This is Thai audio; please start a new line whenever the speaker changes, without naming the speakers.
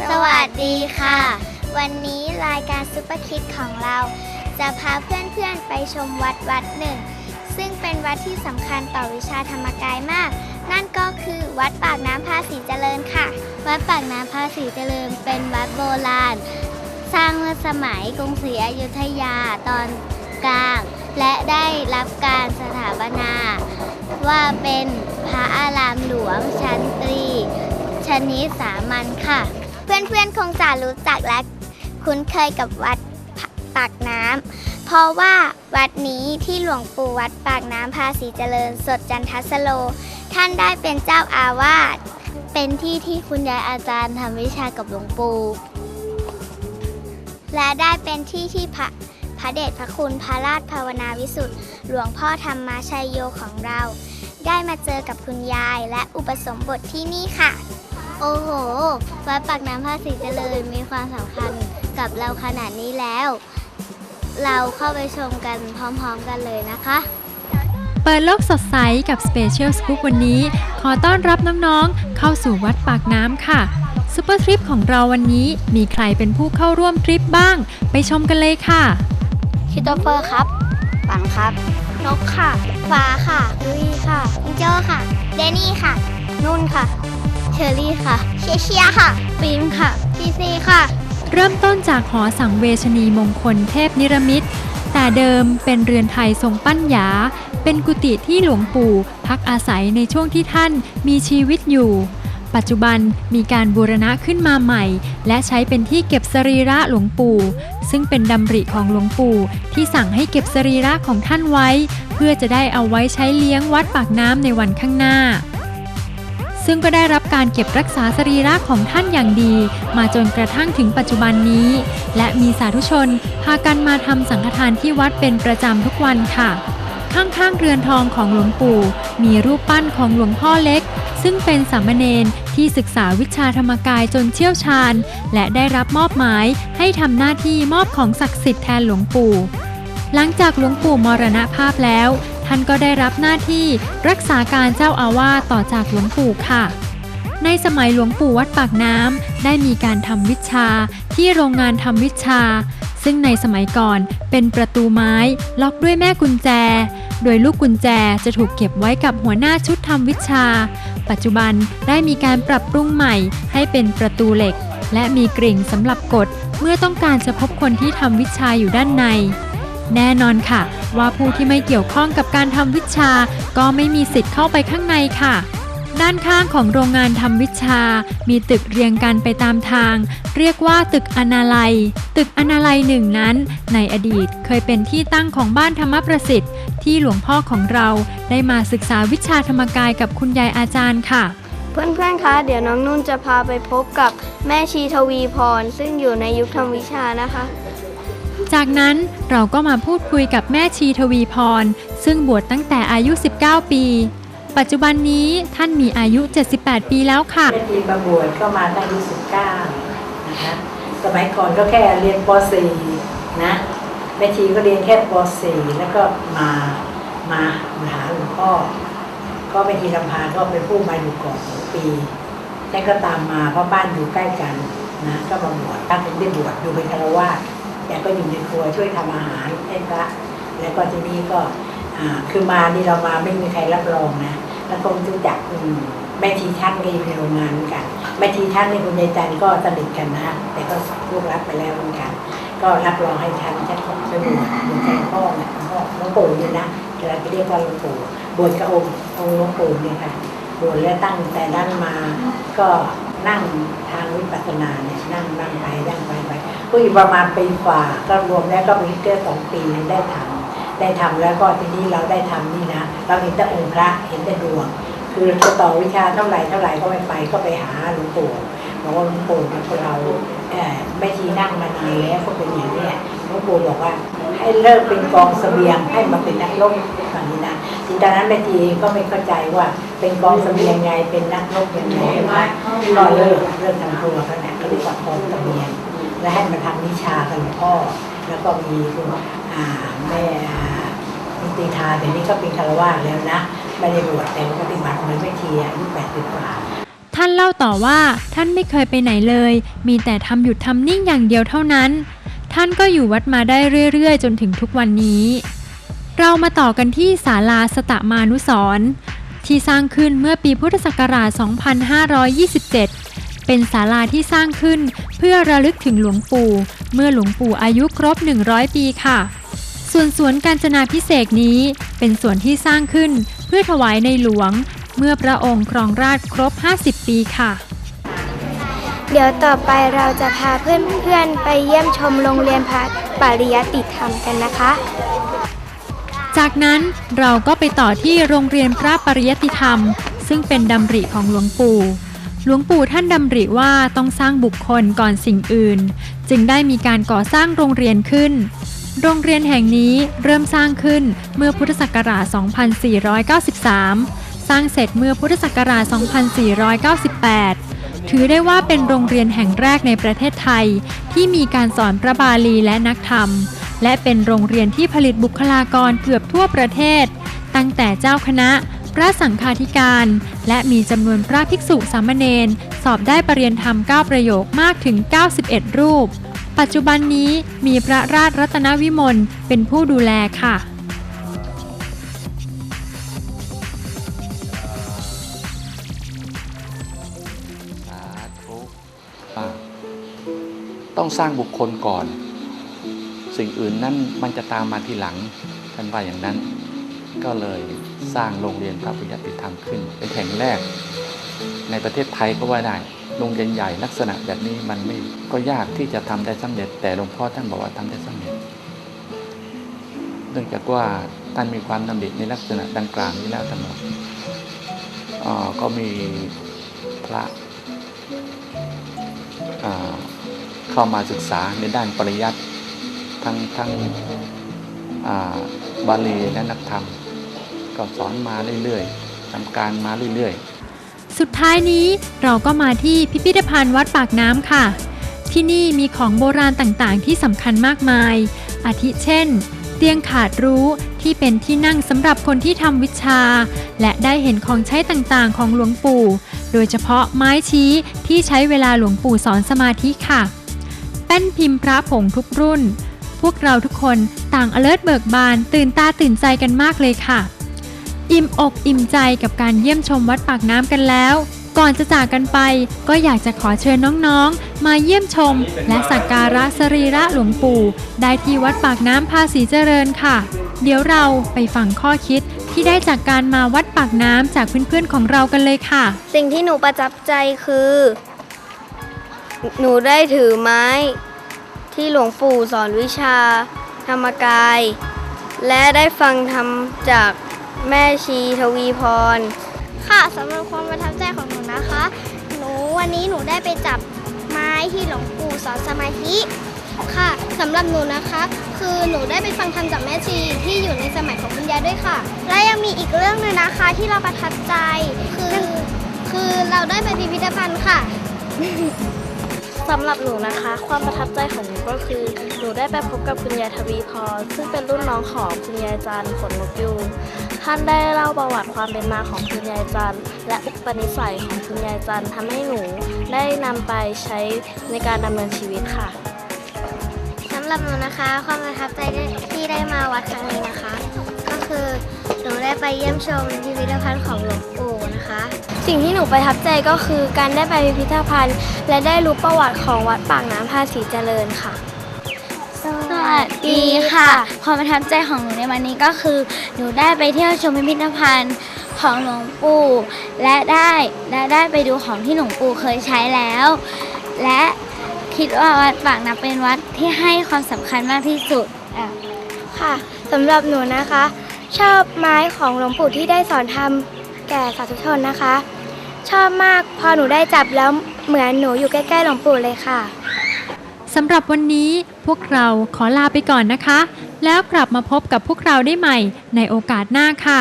สวัสดีค่ะ วันนี้รายการซุปเปอร์คิดของเรา จะพาเพื่อนๆไปชมวัดวัดหนึ่ง ซึ่งเป็นวัดที่สำคัญต่อวิชาธรรมกายมาก นั่นก็คือวัดปากน้ำภาษีเจริญค่ะ วัดปากน้ำภาษีเจริญ เป็นวัดโบราณ สร้างเมื่อสมัยกรุงศรีอยุธยาตอนกลาง และได้รับการสถาปนา ว่าเป็นพระอารามหลวงชั้นตรีชนิดสามัญค่ะ เพื่อนๆคงจะรู้จักและคุ้นเคยกับวัดปากน้ำเพราะว่าวัดนี้ที่หลวงปู่วัดปากน้ำภาษีเจริญสดจันทสโล ท่านได้เป็นเจ้าอาวาสเป็นที่ที่คุณยายอาจารย์ทำวิชากับหลวงปู่และได้เป็นที่ที่พระพระเดชพระคุณพระราชภาวนาวิสุทธิ์ หลวงพ่อธรรมชัยโยของเรา ได้มาเจอกับคุณยายและอุปสมบทที่นี่ค่ะ โอ้โห วัดปากน้ำภาษีเจริญมีความสำคัญกับเราขนาดนี้แล้ว เราเข้าไปชมกันพร้อมๆกันเลยนะคะ
เปิดโลกสดใสกับ Special Scoop วันนี้ ขอต้อนรับน้องๆ เข้าสู่วัดปากน้ำค่ะซูเปอร์ทริปของเราวันนี้มีใครเป็นผู้เข้าร่วมทริปบ้าง ไปชมกันเลยค่ะ
คิโตเฟอร์ครับปังครับ นกค่ะ ฟ้าค่ะลุยค่ะ อิงโจ้ค่ะ เดนี่ค่ะ นุ่นค่ะ เชอรี่ค่ะ เชียเชียค่ะ ฟิล์มค่ะ ซีซีค่ะ
เริ่มต้นจากหอสังเวชนีมงคลเทพนิรมิตแต่เดิมเป็นเรือนไทยทรงปั้นหยา เป็นกุฏิที่หลวงปู่พักอาศัยในช่วงที่ท่านมีชีวิตอยู่ ปัจจุบันมีการบูรณะขึ้นมาใหม่ และใช้เป็นที่เก็บสรีระหลวงปู่ ซึ่งเป็นดำริของหลวงปู่ที่สั่งให้เก็บสรีระของท่านไว้ เพื่อจะได้เอาไว้ใช้เลี้ยงวัดปากน้ำในวันข้างหน้า ซึ่งก็ได้รับการเก็บรักษาสรีระของท่านอย่างดี มาจนกระทั่งถึงปัจจุบันนี้ และมีสาธุชน พากันมาทำสังฆทานที่วัดเป็นประจำทุกวันค่ะ ข้างๆเรือนทองของหลวงปู่ มีรูปปั้นของหลวงพ่อเล็ก ซึ่งเป็นสามเณรที่ศึกษาวิชาธรรมกายจนเชี่ยวชาญ และได้รับมอบหมายให้ทำหน้าที่มอบของศักดิ์สิทธิ์แทนหลวงปู่หลังจากหลวงปู่มรณภาพแล้ว ท่านก็ได้รับหน้าที่รักษาการเจ้าอาวาสต่อจากหลวงปู่ค่ะ ในสมัยหลวงปู่วัดปากน้ำได้มีการทำวิชาที่โรงงานทำวิชา ซึ่งในสมัยก่อนเป็นประตูไม้ล็อกด้วยแม่กุญแจ โดยลูกกุญแจจะถูกเก็บไว้กับหัวหน้าชุดทำวิชา ปัจจุบันได้มีการปรับปรุงใหม่ให้เป็นประตูเหล็ก และมีกริ่งสำหรับกดเมื่อต้องการจะพบคนที่ทำวิชาอยู่ด้านใน แน่นอนค่ะ ว่าผู้ที่ไม่เกี่ยวข้องกับการทำวิชา ก็ไม่มีสิทธิ์เข้าไปข้างในค่ะ ด้านข้างของโรงงานทำวิชา มีตึกเรียงกันไปตามทาง เรียกว่าตึกอนาลัย ตึกอนาลัยหนึ่งนั้น ในอดีตเคยเป็นที่ตั้งของบ้านธรรมประสิทธิ์ ที่หลวงพ่อของเราได้มาศึกษาวิชาธรรมกายกับคุณยายอาจารย์ค่ะ
เพื่อนๆ คะ เดี๋ยวน้องนุ่นจะพาไปพบกับแม่ชีทวีพร ซึ่งอยู่ในยุคทำวิชานะคะ
จากนั้นเราก็มาพูดคุยกับแม่ชีทวีพร ซึ่งบวชตั้งแต่อายุ 19 ปี ปัจจุบันนี้ท่านมีอายุ 78 ปีแล้วค่ะ
แม่ทีมาบวชก็มาตั้งอายุสิบเก้านะคะสมัยก่อนก็แค่เรียนป .4 นะแม่ชีก็เรียนแค่ป .4 แล้วก็มามามาหาหลวงพ่อ ก็แม่ชีลำพาก็เป็นผู้มาอยู่ก่อนสองปีฉันก็ตามมาเพราะบ้านอยู่ใกล้กันนะก็มาบวชถ้าเป็นได้บวชอยู่เป็นคารวาส แต่ก็อยู่ในครัวช่วยทำอาหารให้พระแล้วก็ทีนี้ก็คือมานี่เรามาไม่มีใครรับรองนะแล้วก็รู้จักแม่ทีท่านก็อยู่ในโรงงานเหมือนกันแม่ทีท่านในคุณยายจันก็สนิทกันนะแต่ก็ลูกรับไปแล้วเหมือนกัน ก็รับรองให้ท่านท่านของช่วยบวชบวชแทนพ่อเนี่ยพ่อหลวงปู่เนี่ยนะเราจะเรียกว่าหลวงปู่บวชกับองค์องค์หลวงปู่เนี่ยค่ะบวชแล้วตั้งแต่นั้นมาก็ นั่งทางวิปัสสนาเนี่ยนั่งนั่งไปนั่งไปไปก็อยู่ประมาณปีกว่า ก็รวมแล้วก็มีเกือบสองปีได้ทำได้ทำแล้วก็ทีนี้เราได้ทำนี่นะ เราเห็นแต่องค์พระเห็นแต่ดวง คือจะต่อวิชาเท่าไหร่เท่าไหร่ก็ไม่ไปก็ไปหาหลวงปู่บอกว่าหลวงปู่เนี่ยคนเราเอ่อไม่ชีนั่งมานานแล้วก็เป็นอย่างนี้หลวงปู่บอกว่าให้เลิกเป็นกองเสบียงให้มาเป็นนักรบแบบนี้นะทีตอนนั้นแม่ทีก็ไม่เข้าใจว่า เป็นกองเสบียงไงเป็นนักรบยังไงว่าก็เลิกเลิกทำครัวกันแหละก็เรียกว่ากองเสบียงและให้มาทำวิชากับหลวงพ่อแล้วก็มีคุณแม่คุณตีทาเดี๋ยวนี้ก็เป็นคารวะแล้วนะไม่ได้บวชแต่ว่าปฏิบัติเหมือนไม่ทีอายุแปดสิบกว่า
ท่านเล่าต่อว่าท่านไม่เคยไปไหนเลย มีแต่ทำหยุดทำนิ่งอย่างเดียวเท่านั้น ท่านก็อยู่วัดมาได้เรื่อย ๆ จนถึงทุกวันนี้ เรามาต่อกันที่ศาลาสตะมานุสร ที่สร้างขึ้นเมื่อปีพุทธศักราช 2527 เป็นศาลาที่สร้างขึ้นเพื่อระลึกถึงหลวงปู่ เมื่อหลวงปู่อายุครบ 100 ปีค่ะ ส่วนสวนกาญจนาพิเศษนี้ เป็นส่วนที่สร้างขึ้นเพื่อถวายในหลวง เมื่อพระองค์ครองราชครบ 50 ปีค่ะ
เดี๋ยวต่อไปเราจะพาเพื่อนๆไปเยี่ยมชมโรงเรียนพระปริยติธรรมกันนะคะ
จากนั้นเราก็ไปต่อที่โรงเรียนพระปริยติธรรม ซึ่งเป็นดำริของหลวงปู่ หลวงปู่ท่านดำริว่าต้องสร้างบุคคลก่อนสิ่งอื่น จึงได้มีการก่อสร้างโรงเรียนขึ้น โรงเรียนแห่งนี้เริ่มสร้างขึ้นเมื่อพุทธศักราช 2493 สร้างเสร็จเมื่อพุทธศักราช 2498 ถือได้ว่าเป็นโรงเรียนแห่งแรกในประเทศไทย ที่มีการสอนพระบาลีและนักธรรม และเป็นโรงเรียนที่ผลิตบุคลากรเกือบทั่วประเทศ ตั้งแต่เจ้าคณะ พระสังฆาธิการ และมีจำนวนพระภิกษุสามเณรสอบได้ปรริยนธรรม 9 ประโยคมากถึง 91 รูป ปัจจุบันนี้มีพระราชรัตนวิมลเป็นผู้ดูแลค่ะ
สาธุอะต้องสร้างบุคคลก่อน สิ่งอื่นนั้นมันจะตามมาทีหลังท่านว่าอย่างนั้น ก็เลยสร้างโรงเรียนพระปริยัติธรรมขึ้น เป็นแห่งแรก ในประเทศไทยก็ว่าได้โรงเรียนใหญ่ลักษณะแบบนี้มันไม่ก็ยากที่จะทำได้สำเร็จ แต่หลวงพ่อท่านบอกว่าทำได้สำเร็จ เนื่องจากว่าท่านมีความดำริในลักษณะดังกล่าวนี้แล้วทั้งหมดอ่าก็มีพระเข้ามาศึกษาในด้านปริยัติ ทั้งทั้งาบาลีและนักธรรม ก็สอนมาเรื่อยๆทำการมาเรื่อยๆ
สุดท้ายนี้เราก็มาที่พิพิธภัณฑ์วัดปากน้ำค่ะ ที่นี่มีของโบราณต่างๆ ที่สำคัญมากมาย อาทิเช่น เตียงขาดรู้ที่เป็นที่นั่งสำหรับคนที่ทำวิชา และได้เห็นของใช้ต่างๆ ของหลวงปู่ โดยเฉพาะไม้ชี้ที่ใช้เวลาหลวงปู่สอนสมาธิค่ะ แป้นพิมพ์พระผงทุกรุ่น พวกเราทุกคนต่าง alert เบิกบาน ตื่นตาตื่นใจกันมากเลยค่ะ อิ่มอกอิ่มใจกับการเยี่ยมชมวัดปากน้ำกันแล้ว ก่อนจะจากกันไปก็อยากจะขอเชิญน้องๆ มาเยี่ยมชม และสักการะสรีระหลวงปู่ ได้ที่วัดปากน้ำภาษีเจริญค่ะ เดี๋ยวเราไปฟังข้อคิดที่ได้จากการมาวัดปากน้ำจากเพื่อนๆของเรากันเลยค่ะ
สิ่งที่หนูประทับใจคือ หนูได้ถือไม้ ที่หลวงปู่สอนวิชาธรรมกาย และได้ฟังธรรมจากแม่ชีทวีพร
ค่ะสำหรับความประทับใจของหนูนะคะ หนูวันนี้หนูได้ไปจับไม้ที่หลวงปู่สอนสมาธิค่ะสำหรับหนูนะคะ คือหนูได้ไปฟังธรรมจากแม่ชีที่อยู่ในสมัยของคุณยายด้วยค่ะ และยังมีอีกเรื่องหนึ่งนะคะที่เราประทับใจคือคือเราได้ไปพิพิธภัณฑ์ค่ะ
สำหรับหนูนะคะ ความประทับใจของหนูก็คือ หนูได้ไปพบกับคุณยายทวีพรซึ่งเป็นรุ่นน้องของคุณยายจันทร์ขนนกยูงท่านได้เล่าประวัติความเป็นมาของคุณยายจันทร์และอุปนิสัยของคุณยายจันทร์ทำให้หนูได้นำไปใช้ในการดำเนินชีวิตค่ะ
สำหรับหนูนะคะ ความประทับใจที่ได้มาวัดครั้งนี้นะคะ ก็คือหนูได้ไปเยี่ยมชมพิพิธภัณฑ์ของหลวงปู่นะคะ
สิ่งที่หนูประทับใจก็คือการได้ไปพิพิธภัณฑ์ และได้รู้ประวัติของวัดปากน้ำภาษีเจริญค่ะ
สวัสดีค่ะ ความประทับใจของหนูในวันนี้ก็คือ หนูได้ไปเที่ยวชมพิพิธภัณฑ์ของหลวงปู่และได้และได้ไปดูของที่หลวงปู่เคยใช้แล้ว และคิดว่าวัดปากน้ำเป็นวัดที่ให้ความสำคัญมากที่สุด
ค่ะสำหรับหนูนะคะ ชอบไม้ของหลวงปู่ที่ได้สอนทำแก่สาธุชนนะคะ ชอบมากพอหนูได้จับแล้วเหมือนหนูอยู่ใกล้ๆหลวงปู่เลยค่ะ
สำหรับวันนี้พวกเราขอลาไปก่อนนะคะ แล้วกลับมาพบกับพวกเราได้ใหม่ในโอกาสหน้าค่ะ